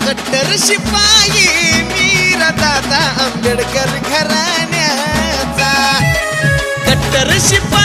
कट्टर शिपाई मीरा दादा आंबेडकर घराण्याचा. कट्टर शिपाई